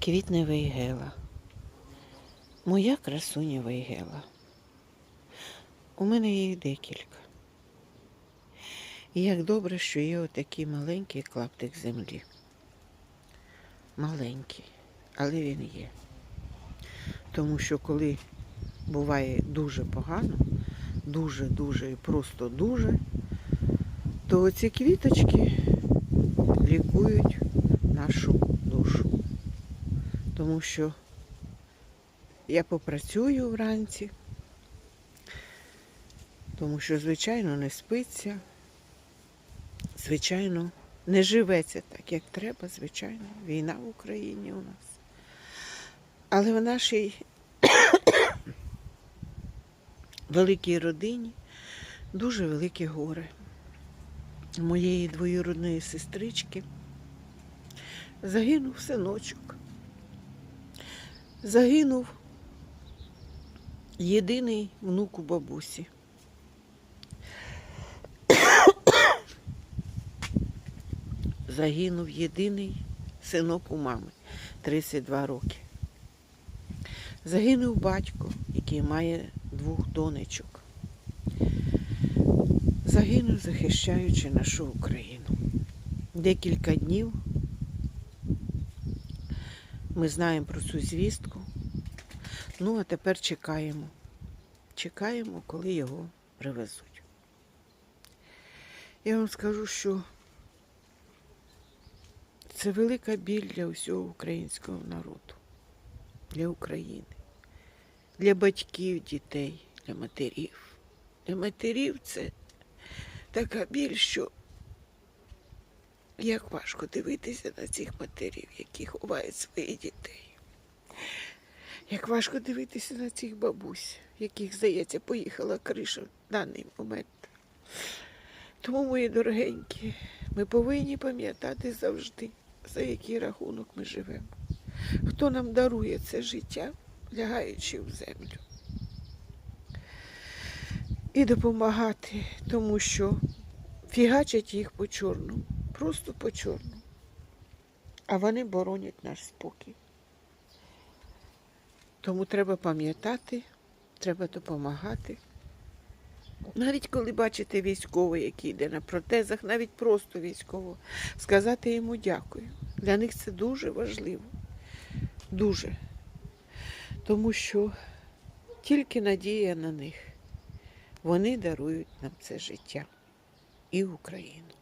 квітне вейгела. Моя красуня вейгела. У мене їх декілька. І як добре, що є отакий маленький клаптик землі. Маленький, але він є. Тому що коли буває дуже погано, дуже-дуже і просто дуже, то оці квіточки лікують нашу. Тому що я попрацюю вранці, тому що, звичайно, не спиться, звичайно, не живеться так, як треба, звичайно. Війна в Україні у нас. Але в нашій великій родині дуже велике горе. Моєї двоюродної сестрички загинув синочок. Загинув єдиний внук у бабусі. Загинув єдиний синок у мами 32 роки. Загинув батько, який має двох донечок. Загинув, захищаючи нашу Україну. Декілька днів ми знаємо про цю звістку. Ну, а тепер чекаємо. Чекаємо, коли його привезуть. Я вам скажу, що це велика біль для усього українського народу, для України, для батьків дітей, для матерів. Для матерів це така біль, що як важко дивитися на цих матерів, які ховають своїх дітей. Як важко дивитися на цих бабусь, яких, здається, поїхала криша в даний момент. Тому, мої дорогенькі, ми повинні пам'ятати завжди, за який рахунок ми живемо. Хто нам дарує це життя, лягаючи в землю. І допомагати, тому що фігачать їх по чорному, просто по чорному. А вони боронять наш спокій. Тому треба пам'ятати, треба допомагати. Навіть коли бачите військового, який йде на протезах, навіть просто військового, сказати йому дякую. Для них це дуже важливо. Дуже. Тому що тільки надія на них. Вони дарують нам це життя і Україну.